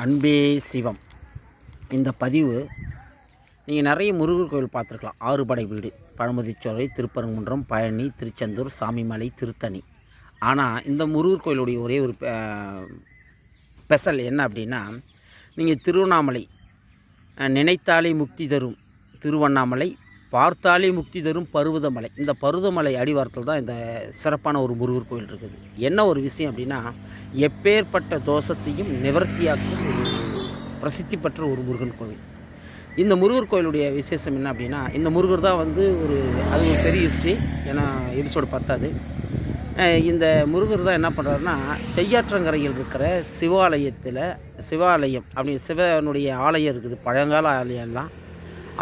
அன்பே சிவம். இந்த பதிவு நீங்கள் நிறைய முருகர் கோயில் பார்த்துருக்கலாம். ஆறுபடை வீடு பழமுதிர்ச்சோலை திருப்பரங்குன்றம் பழனி திருச்செந்தூர் சாமிமலை திருத்தணி. ஆனால் இந்த முருகர் கோயிலுடைய ஒரே ஒரு ஸ்பெஷல் என்ன அப்படின்னா நீங்கள் திருவண்ணாமலை நினைத்தாலே முக்தி தரும் திருவண்ணாமலை பார்த்தாலே முக்தி தரும் பருவதமலை. இந்த பருவதமலை அடிவாரத்தில் தான் இந்த சிறப்பான ஒரு முருகர் கோயில் இருக்குது. என்ன ஒரு விஷயம் அப்படின்னா எப்பேற்பட்ட தோஷத்தையும் நிவர்த்தியாக்கும் ஒரு பிரசித்தி பெற்ற ஒரு முருகன் கோவில். இந்த முருகர் கோயிலுடைய விசேஷம் என்ன அப்படின்னா இந்த முருகர் தான் வந்து ஒரு அது ஒரு பெரிய ஹிஸ்ட்ரி ஏன்னா எபிசோடு பத்தாது. இந்த முருகர் தான் என்ன பண்ணுறாருன்னா செய்யாற்றங்கரையில் இருக்கிற சிவாலயத்தில் சிவாலயம் அப்படின்னு சிவனுடைய ஆலயம் இருக்குது பழங்கால ஆலயம்லாம்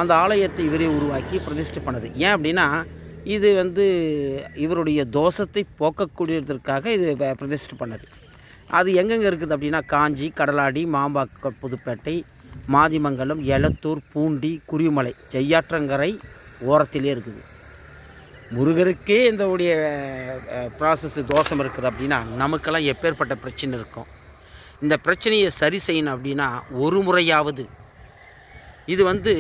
அந்த ஆலயத்தை இவரே உருவாக்கி பிரதிஷ்டை பண்ணது. ஏன் அப்படின்னா இது வந்து இவருடைய தோஷத்தை போக்கக்கூடியதற்காக இது பிரதிஷ்டை பண்ணது. அது எங்கெங்கே இருக்குது அப்படின்னா காஞ்சி கடலாடி மாம்பாக்கம் புதுப்பேட்டை மாதிமங்கலம் எலத்தூர் பூண்டி குருவிமலை செய்யாற்றங்கரை ஓரத்திலே இருக்குது. முருகருக்கே இந்த உடைய ப்ராசஸ் தோஷம் இருக்குது அப்படின்னா நமக்கெல்லாம் எப்பேற்பட்ட பிரச்சனை இருக்கும்? இந்த பிரச்சனையை சரி செய்யணும் அப்படின்னா ஒரு முறையாவது இது வந்து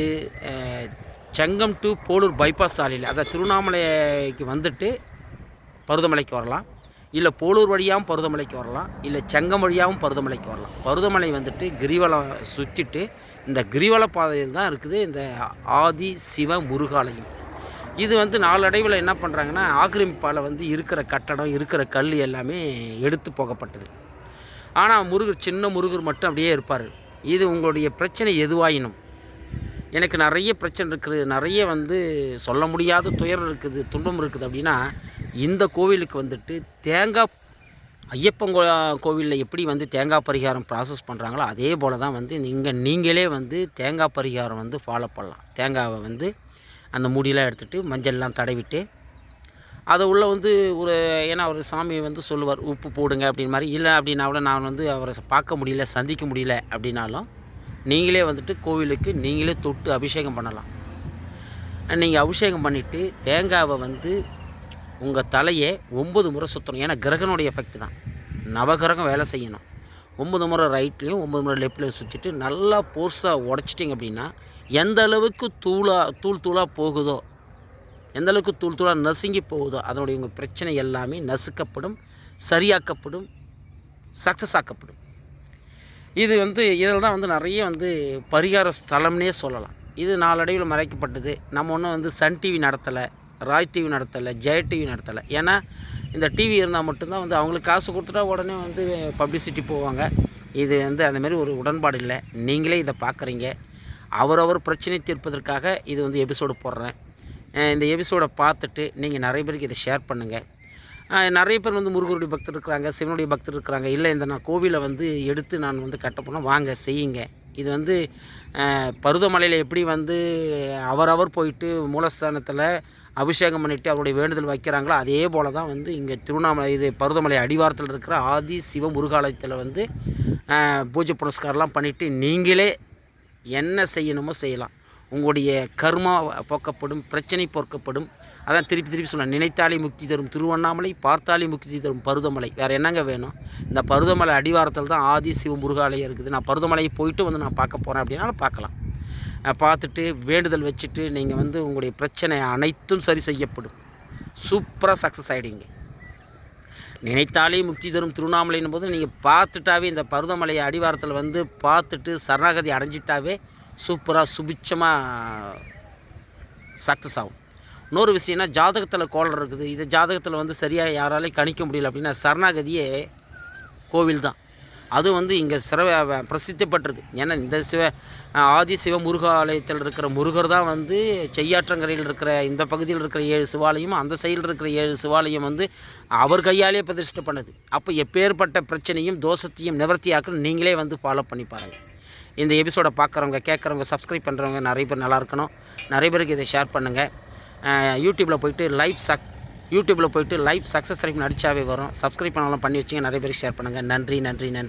செங்கம் டு போலூர் பைபாஸ் சாலையில் அதாவது திருவண்ணாமலைக்கு வந்துட்டு பருதமலைக்கு வரலாம். இல்லை போலூர் வழியாகவும் பருதமலைக்கு வரலாம். இல்லை செங்கம் வழியாகவும் பருதமலைக்கு வரலாம். பருதமலை வந்துட்டு கிரிவலம் சுற்றிட்டு இந்த கிரிவல பாதையில் தான் இருக்குது இந்த ஆதி சிவ முருகாலயம். இது வந்து நாளடைவில் என்ன பண்ணுறாங்கன்னா ஆக்கிரமிப்பால் வந்து இருக்கிற கட்டடம் இருக்கிற கல் எல்லாமே எடுத்து போகப்பட்டது. ஆனால் முருகர் சின்ன முருகர் மட்டும் அப்படியே இருப்பார். இது உங்களுடைய பிரச்சனை எதுவாயினும். எனக்கு நிறைய பிரச்சனை இருக்குது. நிறைய வந்து சொல்ல முடியாத துயரம் இருக்குது துன்பம் இருக்குது அப்படின்னா இந்த கோவிலுக்கு வந்துட்டு தேங்காய் ஐயப்பன் கோவிலில் எப்படி வந்து தேங்காய் பரிகாரம் ப்ராசஸ் பண்ணுறாங்களோ அதே போல் தான் வந்து நீங்கள் நீங்களே வந்து தேங்காய் பரிகாரம் வந்து ஃபாலோ பண்ணலாம். தேங்காவை வந்து அந்த முடியெலாம் எடுத்துகிட்டு மஞ்சள்லாம் தடவிட்டு அதை உள்ளே வந்து ஒரு ஏன்னா அவர் சாமி வந்து சொல்லுவார் உப்பு போடுங்க அப்படின்னு மாதிரி. இல்லை அப்படின்னா கூட நான் வந்து அவரை பார்க்க முடியல சந்திக்க முடியல அப்படின்னாலும் நீங்களே வந்துட்டு கோவிலுக்கு நீங்களே தொட்டு அபிஷேகம் பண்ணலாம். நீங்கள் அபிஷேகம் பண்ணிவிட்டு தேங்காவை வந்து உங்கள் தலையை ஒம்பது முறை சுற்றணும் ஏன்னா கிரகனுடைய எஃபெக்ட் தான். நவகிரகம் வேலை செய்யணும். ஒம்பது முறை ரைட்லேயும் ஒம்பது முறை லெஃப்ட்லேயும் சுற்றிட்டு நல்லா போர்ஸாக உடச்சிட்டிங்க அப்படின்னா எந்த அளவுக்கு தூளாக தூள் தூளாக போகுதோ எந்த அளவுக்கு தூள் தூளாக நசுங்கி போகுதோ அதனுடைய உங்கள் பிரச்சனை எல்லாமே நசுக்கப்படும் சரியாக்கப்படும் சக்ஸஸ் ஆக்கப்படும். இது வந்து இதில் தான் வந்து நிறைய வந்து பரிகார ஸ்தலம்னே சொல்லலாம். இது நாளடைவில் மறைக்கப்பட்டது. நம்ம ஒன்றும் வந்து சன் டிவி நடத்தலை ராய் டிவி நடத்தலை ஜெய டிவி நடத்தலை. ஏன்னா இந்த டிவி இருந்தால் மட்டும்தான் வந்து அவங்களுக்கு காசு கொடுத்துட்டா உடனே வந்து பப்ளிசிட்டி போவாங்க. இது வந்து அந்தமாரி ஒரு உடன்பாடு இல்லை. நீங்களே இதை பார்க்குறீங்க. அவரவர் பிரச்சனை தீர்ப்பதற்காக இது வந்து எபிசோடு போடுறேன். இந்த எபிசோடை பார்த்துட்டு நீங்கள் நிறைய பேருக்கு இதை ஷேர் பண்ணுங்கள் நிறைய பேர் வந்து முருகருடைய பக்தர் இருக்கிறாங்க சிவனுடைய பக்தர் இருக்கிறாங்க. இல்லை இந்த நான் கோவிலை வந்து எடுத்து நான் வந்து கட்ட போனால் வாங்க செய்யுங்க. இது வந்து பருதமலையில் எப்படி வந்து அவரவர் போயிட்டு மூலஸ்தானத்தில் அபிஷேகம் பண்ணிவிட்டு அவருடைய வேண்டுதல் வைக்கிறாங்களோ அதே போல் தான் வந்து இங்கே திருவண்ணாமலை இது பருதமலை அடிவாரத்தில் இருக்கிற ஆதி சிவ முருகாலயத்தில் வந்து பூஜை புனஸ்காரம்லாம் பண்ணிவிட்டு நீங்களே என்ன செய்யணுமோ செய்யலாம். உங்களுடைய கர்மா போக்கப்படும் பிரச்சனை போக்கப்படும். அதான் திருப்பி திருப்பி சொல்ல நினைத்தாலே முக்தி தரும் திருவண்ணாமலை பார்த்தாலே முக்தி தரும் பருவமலை வேறு என்னங்க வேணும்? இந்த பருவமலை அடிவாரத்தில் தான் ஆதி சிவ முருகாலயம் இருக்குது. நான் பருவமலையை போயிட்டு வந்து நான் பார்க்க போகிறேன் அப்படின்னாலும் பார்க்கலாம். பார்த்துட்டு வேண்டுதல் வச்சுட்டு நீங்கள் வந்து உங்களுடைய பிரச்சனை அனைத்தும் சரி செய்யப்படும். சூப்பராக சக்ஸஸ் ஆகிடுவீங்க நினைத்தாலே முக்தி தரும் திருவண்ணாமலைன்னு போது நீங்கள் பார்த்துட்டாவே இந்த பருவமலையை அடிவாரத்தில் வந்து பார்த்துட்டு சரணாகதி அடைஞ்சிட்டாவே சூப்பராக சுபிச்சமாக சக்ஸஸ் ஆகும். இன்னொரு விஷயம்னா ஜாதகத்தில் கோளர் இருக்குது. இது ஜாதகத்தில் வந்து சரியாக யாராலையும் கணிக்க முடியல அப்படின்னா சரணாகதியே கோவில் தான் அது வந்து இங்கே சிற பிரசித்தி பெற்றது ஏன்னா இந்த சிவ ஆதி சிவ முருகாலயத்தில் இருக்கிற முருகர் தான் வந்து செய்யாற்றங்கரையில் இருக்கிற இந்த பகுதியில் இருக்கிற ஏழு சிவாலயம் அந்த சைடில் இருக்கிற ஏழு சிவாலயம் வந்து அவர் கையாலே பிரதிஷ்டை பண்ணது. அப்போ எப்பேற்பட்ட பிரச்சனையும் தோஷத்தையும் நிவர்த்தியாக்குன்னு நீங்களே வந்து ஃபாலோ பண்ணி பாருங்கள் இந்த எபிசோடை பார்க்குறவங்க கேட்குறவங்க சப்ஸ்கிரைப் பண்ணுறவங்க நிறைய பேர் நல்லா இருக்கணும். நிறைய பேருக்கு இதை ஷேர் பண்ணுங்கள் யூடியூப்பில் போயிட்டு லைவ் சக் யூடியூப்பில் போயிட்டு லைவ் சக்ஸஸ் லைஃப்னு அடித்தாவே வரும். சப்ஸ்கிரைப் பண்ணாலும் பண்ணி வச்சுங்க. நிறைய பேருக்கு ஷேர் பண்ணுங்கள் நன்றி நன்றி நன்றி.